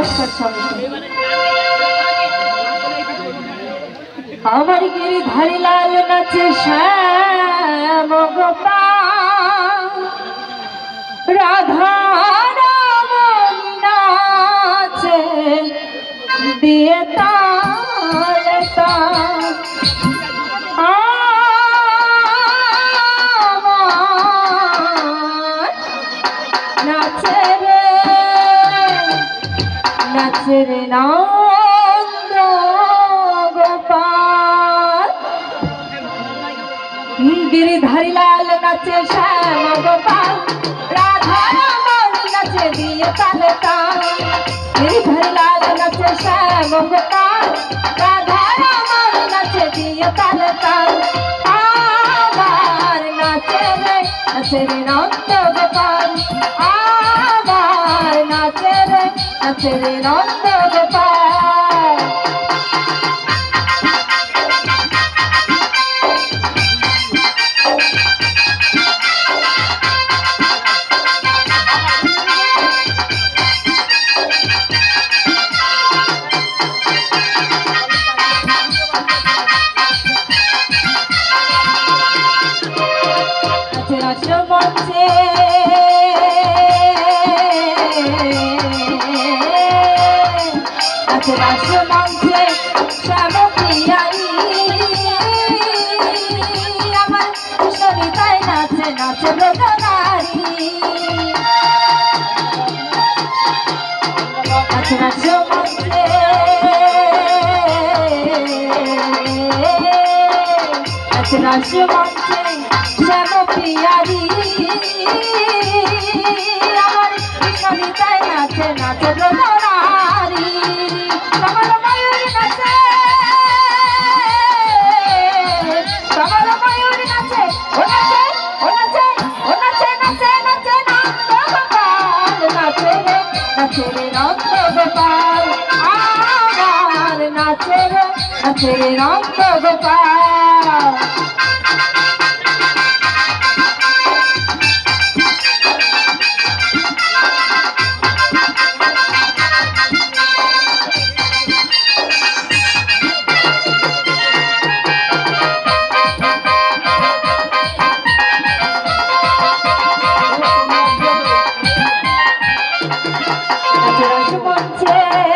নমস্কার স্বামী আমার গিরিধারি লাল নাচে শ্যাম গোপা রাধার নাচে দিয়ে তার নাচে রে নন্দ গোপাল। গিরিধারী লাল নাচে শ্যাম গোপাল। রাধা রামন নাচে দিয়ে তালে তাল। গিরিধারী লাল নাচে শ্যাম গোপাল। রাধা রামন নাচে দিয়ে তালে তাল। আবার নাচে রে নন্দ গোপাল। আবার নাচে রে নাচে রে নন্দ গোপাল আছে রসমঞ্চে আছে রসমঞ্চে শ্যামপ্রিয়াই আমার সরিতায় নাচে নাচে গোপাল আমার নাচে আছে নাচে গোপাল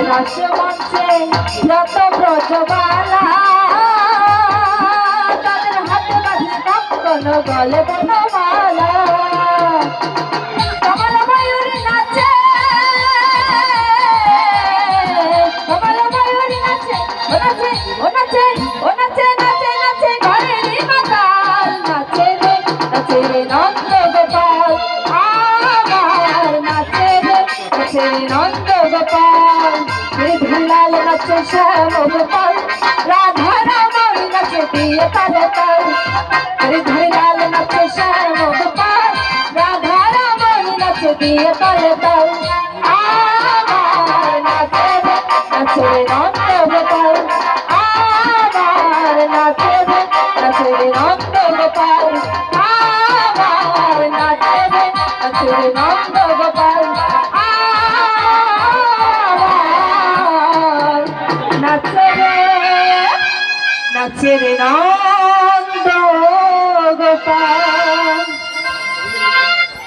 রসমঞ্চে যত ব্রজবালা নাচে নন্দ গোপাল লাল নাচে শ্যাম গোপাল রাধা রামন নাচে দিয়ে তালে তাল লাল নাচে শ্যাম গোপাল রাধা রামন নাচে দিয়ে তালে তাল আমার নাচে নাচে নন্দ গোপাল আমার নাচে নাচে নন্দ গোপাল আমার নাচে নাচে নন্দ নাচে রে নাচে নন্দ গোপাল।